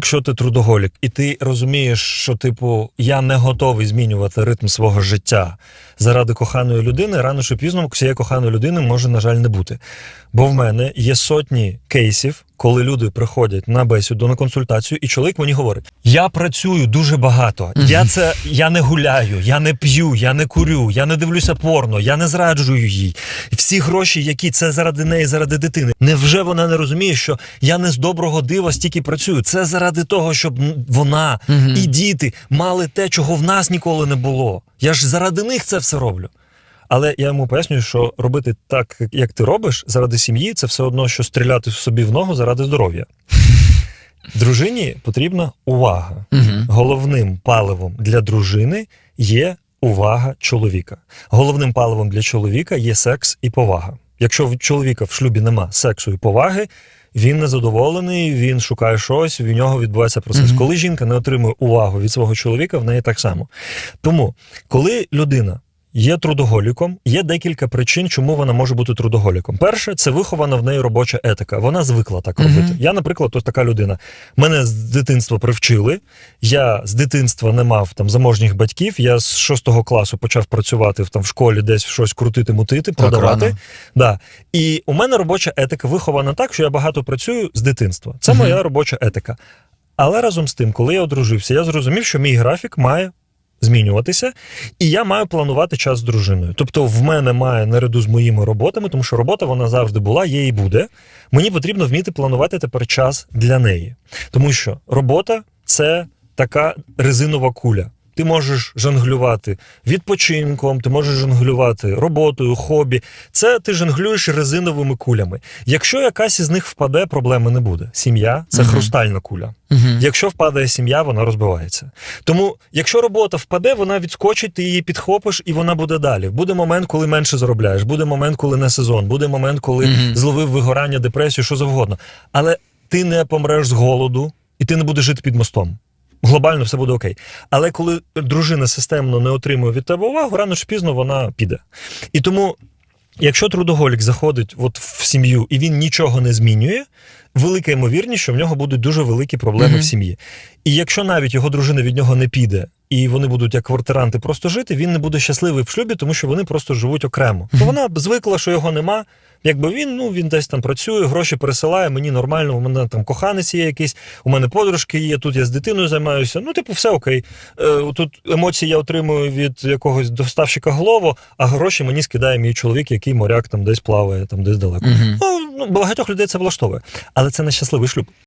Якщо ти трудоголік, і ти розумієш, що типу я не готовий змінювати ритм свого життя заради коханої людини, рано чи пізно цієї коханої людини може, на жаль, не бути. Бо в мене є сотні кейсів, коли люди приходять на бесіду на консультацію, і чоловік мені говорить: я працюю дуже багато. Я це я не гуляю, я не п'ю, я не курю, я не дивлюся порно, я не зраджую їй. Всі гроші, які це заради неї, заради дитини. Невже вона не розуміє, що я не з доброго дива стільки працюю? Це заради того, щоб вона і діти мали те, чого в нас ніколи не було. Я ж заради них це все роблю. Але я йому пояснюю, що робити так, як ти робиш, заради сім'ї, це все одно, що стріляти собі в ногу заради здоров'я. Дружині потрібна увага. Головним паливом для дружини є увага чоловіка. Головним паливом для чоловіка є секс і повага. Якщо в чоловіка в шлюбі нема сексу і поваги, він незадоволений, він шукає щось, в нього відбувається процес. Мгм. Коли жінка не отримує увагу від свого чоловіка, в неї так само. Тому, коли людина є трудоголіком, є декілька причин, чому вона може бути трудоголіком. Перше, це вихована в неї робоча етика. Вона звикла так робити. Я, наприклад, ось така людина. Мене з дитинства привчили. Я з дитинства не мав там заможніх батьків. Я з шостого класу почав працювати в там в школі, десь щось крутити, мутити, продавати. Да. І у мене робоча етика вихована так, що я багато працюю з дитинства. Це Мгм. моя робоча етика. Але разом з тим, коли я одружився, я зрозумів, що мій графік має змінюватися, і я маю планувати час з дружиною. Тобто, в мене має наряду з моїми роботами, тому що робота вона завжди була, є і буде. Мені потрібно вміти планувати тепер час для неї. Тому що робота це така резинова куля. Ти можеш жонглювати відпочинком, ти можеш жонглювати роботою, хобі. Це ти жонглюєш резиновими кулями. Якщо якась із них впаде, проблеми не буде. Сім'я це Мгм. хрустальна куля. Мгм. Якщо впадає сім'я, вона розбивається. Тому, якщо робота впаде, вона відскочить, ти її підхопиш, і вона буде далі. Буде момент, коли менше заробляєш, буде момент, коли не сезон, буде момент, коли Мгм. зловив вигорання, депресію, що завгодно. Але ти не помреш з голоду, і ти не будеш жити під мостом. Глобально все буде окей. Але коли дружина системно не отримує від тебе увагу, рано чи пізно вона піде. І тому, якщо трудоголік заходить от в сім'ю і він нічого не змінює, велика ймовірність, що в нього будуть дуже великі проблеми Мгм. в сім'ї. І якщо навіть його дружина від нього не піде, і вони будуть як квартиранти просто жити, він не буде щасливий в шлюбі, тому що вони просто живуть окремо. То вона б звикла, що його нема. Якби він, ну він десь там працює, гроші пересилає, мені нормально, у мене там коханець є якийсь, у мене подружки є, тут я з дитиною займаюся. Ну, типу, все окей. Е, тут емоції я отримую від якогось доставщика Глово, а гроші мені скидає мій чоловік, який моряк там десь плаває, там десь далеко. Ну, ну, багатьох людей це влаштовує. Але це не щасливий шлюб.